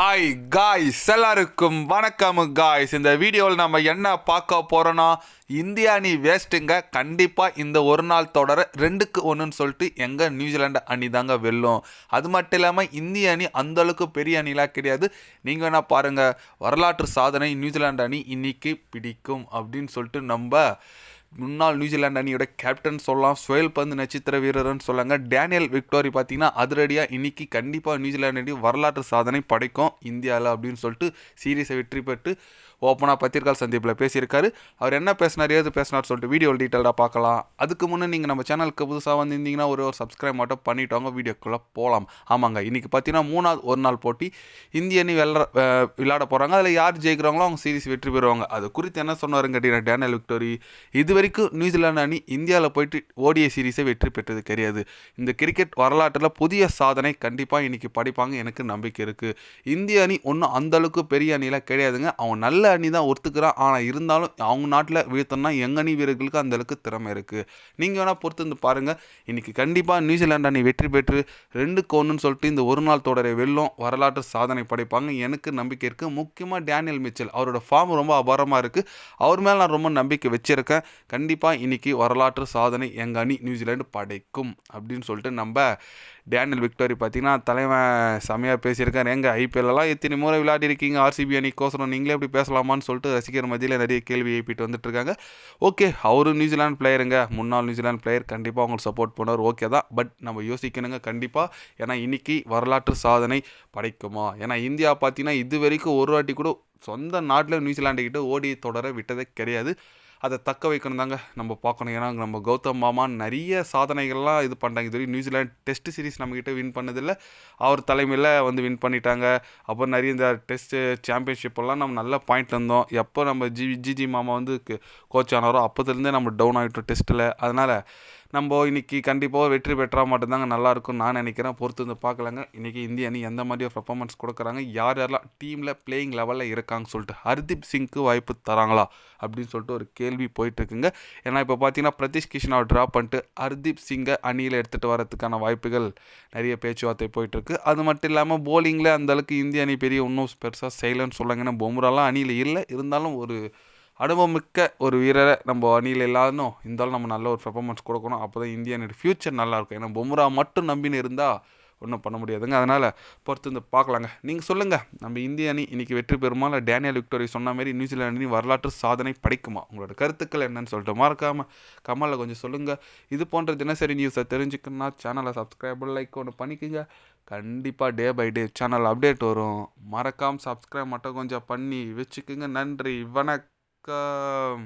Hi guys எல்லாருக்கும் வணக்கம் guys இந்த வீடியோவில் நம்ம என்ன பார்க்க போகிறோன்னா இந்தியா அணி வேஸ்ட்டுங்க. கண்டிப்பாக இந்த ஒரு நாள் தொடர ரெண்டுக்கு ஒன்றுன்னு சொல்லிட்டு எங்கள் நியூசிலாண்டு அணி தாங்க வெல்லும். அது மட்டும் இல்லாமல் இந்திய அணி அந்தளவுக்கு பெரிய அணிலாம் கிடையாது. நீங்கள் வேணால் பாருங்கள் வரலாற்று சாதனை நியூசிலாண்டு அணி இன்றைக்கி பிடிக்கும் அப்படின்னு சொல்லிட்டு நம்ம முன்னாள் நியூசிலாந்து அணியோட கேப்டன் சொல்லலாம். சுயல் பந்து நட்சத்திர வீரர்னு சொல்லாங்க. டேனியல் விக்டோரி பார்த்தீங்கன்னா அதிரடியாக இன்னைக்கு கண்டிப்பாக நியூசிலாந்து அணி வரலாற்று சாதனை படைக்கும் இந்தியாவில் அப்படின்னு சொல்லிட்டு சீரியஸை வெற்றி பெற்று ஓப்பனாக பத்திரிகால் சந்திப்பில் பேசியிருக்காரு. அவர் என்ன பேசினார் ஏது பேசினார் சொல்லிட்டு வீடியோ டீட்டெயிலாக பார்க்கலாம். அதுக்கு முன்னே நீங்கள் நம்ம சேனலுக்கு புதுசாக வந்திருந்தீங்கன்னா ஒரு ஒரு சப்ஸ்கிரைப் மட்டும் பண்ணிட்டோங்க வீடியோக்குள்ளே போகலாம் ஆமாங்க இன்றைக்கி பார்த்தீங்கன்னா மூணாவது ஒரு நாள் போட்டி இந்திய அணி விளாட விளாட போகிறாங்க அதில் யார் ஜெயிக்கிறாங்களோ அவங்க சீரிஸ் வெற்றி பெறுவாங்க. அது குறித்து என்ன சொன்னாருங்க கேட்டீங்கன்னா டேனியல் விக்டோரி இதுவே வரைக்கும் நியூசிலாந்து அணி இந்தியாவில் போயிட்டு ஓடிஐ சீரிஸை வெற்றி பெற்றது கிடையாது. இந்த கிரிக்கெட் வரலாற்றில் புதிய சாதனை கண்டிப்பாக இன்றைக்கி படிப்பாங்க எனக்கு நம்பிக்கை இருக்குது இந்திய அணி ஒன்றும் அந்தளவுக்கு பெரிய அணியெலாம் கிடையாதுங்க. அவன் நல்ல அணி தான் ஒத்துக்கிறான். ஆனால் இருந்தாலும் அவங்க நாட்டில் வீழ்த்தோம்னா எங்கள் அணி வீரர்களுக்கு அந்தளவுக்கு திறமை இருக்குது நீங்கள் வேணால் பொறுத்து வந்து பாருங்கள் இன்றைக்கி கண்டிப்பாக நியூசிலாந்து அணி வெற்றி பெற்று ரெண்டு கோணுன்னு சொல்லிட்டு இந்த ஒரு நாள் தொடரை வெல்லும் வரலாற்று சாதனை படைப்பாங்க. எனக்கு நம்பிக்கை இருக்குது முக்கியமாக டேனியல் மிச்சல் அவரோட ஃபார்ம் ரொம்ப அபாரமாக இருக்குது அவர் மேலே நான் ரொம்ப நம்பிக்கை வச்சுருக்கேன். கண்டிப்பாக இன்றைக்கி வரலாற்று சாதனை எங்கள் அணி நியூசிலாந்து படைக்கும் அப்படின்னு சொல்லிட்டு நம்ம டேனியல் விக்டோரி பார்த்தீங்கன்னா தலைவன் செமையாக பேசியிருக்காரு. எங்கள் ஐபிஎல்லாம் எத்தனை முறை விளையாடி இருக்கீங்க? ஆர்சிபி அணிக்கோசரம் நீங்களே இப்படி பேசலாமான்னு சொல்லிட்டு ரசிகர் மத்தியில் நிறைய கேள்வி எழுப்பிட்டு வந்துட்டுருக்காங்க ஓகே அவரும் நியூசிலாந்து பிளேயருங்க முன்னாள் நியூசிலாந்து பிளேயர் கண்டிப்பாக அவங்களுக்கு சப்போர்ட் பண்ணுவார். ஓகே தான். பட் நம்ம யோசிக்கணுங்க கண்டிப்பாக ஏன்னா இன்றைக்கி வரலாற்று சாதனை படைக்குமா? ஏன்னா இந்தியா பார்த்தீங்கன்னா இது வரைக்கும் ஒரு வாட்டி கூட சொந்த நாட்டில் நியூசிலாண்டுக்கிட்ட ஓடி தொடர விட்டதே கிடையாது. அதை தக்க வைக்கணும் தாங்க. நம்ம பார்க்கணும். ஏன்னா நம்ம கௌதம் மாமா நிறைய சாதனைகள்லாம் இது பண்ணுறாங்க இது வரைக்கும் நியூசிலாந்து டெஸ்ட் சீரிஸ் நம்மக்கிட்ட வின் பண்ணதில்லை. அவர் தலைமையில் வந்து வின் பண்ணிட்டாங்க. அப்புறம் நிறைய இந்த டெஸ்ட்டு சாம்பியன்ஷிப்பெல்லாம் நம்ம நல்ல பாயிண்ட் இருந்தோம். எப்போ நம்ம ஜி ஜிஜி மாமா வந்து கோச் ஆனாரோ அப்போதுலேருந்தே நம்ம டவுன் ஆகிட்டோம் டெஸ்ட்டில் அதனால் நம்ம இன்றைக்கி கண்டிப்பாக வெற்றி பெற்றா மட்டும்தாங்க நல்லாயிருக்கும் நான் நினைக்கிறேன். பொறுத்து வந்து பார்க்கலாங்க. இன்றைக்கி இந்திய அணி எந்த மாதிரி ஒரு பர்ஃபார்மன்ஸ் கொடுக்குறாங்க? யார் யாரெல்லாம் டீமில் பிளேயிங் லெவலில் இருக்காங்க சொல்லிட்டு ஹர்தீப் சிங்க்கு வாய்ப்பு தராங்களா? அப்படின்னு சொல்லிட்டு ஒரு கேள்வி போயிட்டுருக்குங்க. ஏன்னா இப்போ பார்த்தீங்கன்னா பிரதீஷ் கிருஷ்ணாவை ட்ராப் பண்ணிட்டு ஹர்தீப் சிங்கை அணியில் எடுத்துகிட்டு வரதுக்கான வாய்ப்புகள் நிறைய பேச்சுவார்த்தை போயிட்டுருக்கு. அது மட்டும் இல்லாமல் போலிங்கில் அந்தளவுக்கு இந்திய அணி பெரிய இன்னும் பெருசாக செய்யலைன்னு சொல்லுங்க. ஏன்னா பொம்ராலாம் அணியில் இல்லை. இருந்தாலும் ஒரு அனுபவமிக்க ஒரு வீரரை நம்ம அணியில் இல்லாதனும் இருந்தாலும் நம்ம நல்ல ஒரு பெர்ஃபார்மன்ஸ் கொடுக்கணும். அப்போ தான் இந்திய அணியோட ஃப்யூச்சர் நல்லாயிருக்கும். ஏன்னா பொம்ரா மட்டும் நம்பின்னு இருந்தால் ஒன்றும் பண்ண முடியாதுங்க. அதனால் பொறுத்து வந்து பார்க்கலாங்க. நீங்கள் சொல்லுங்கள் நம்ம இந்திய அணி இன்றைக்கி வெற்றி பெறுமா? இல்லை டேனியல் விக்டோரி சொன்ன மாதிரி நியூசிலாந்து அணி வரலாற்று சாதனை படைக்குமா? உங்களோட கருத்துக்கள் என்னன்னு சொல்லிட்டு மறக்காமல் கமலில் கொஞ்சம் சொல்லுங்கள் இது போன்ற தினசரி நியூஸை தெரிஞ்சுக்கணும்னா சேனலை சப்ஸ்கிரைப் லைக் ஒன்று பண்ணிக்கோங்க. கண்டிப்பாக day by day channel update வரும். மறக்காமல் சப்ஸ்கிரைப் மட்டும் கொஞ்சம் பண்ணி வச்சுக்கோங்க. நன்றி. வணக்கம். 个。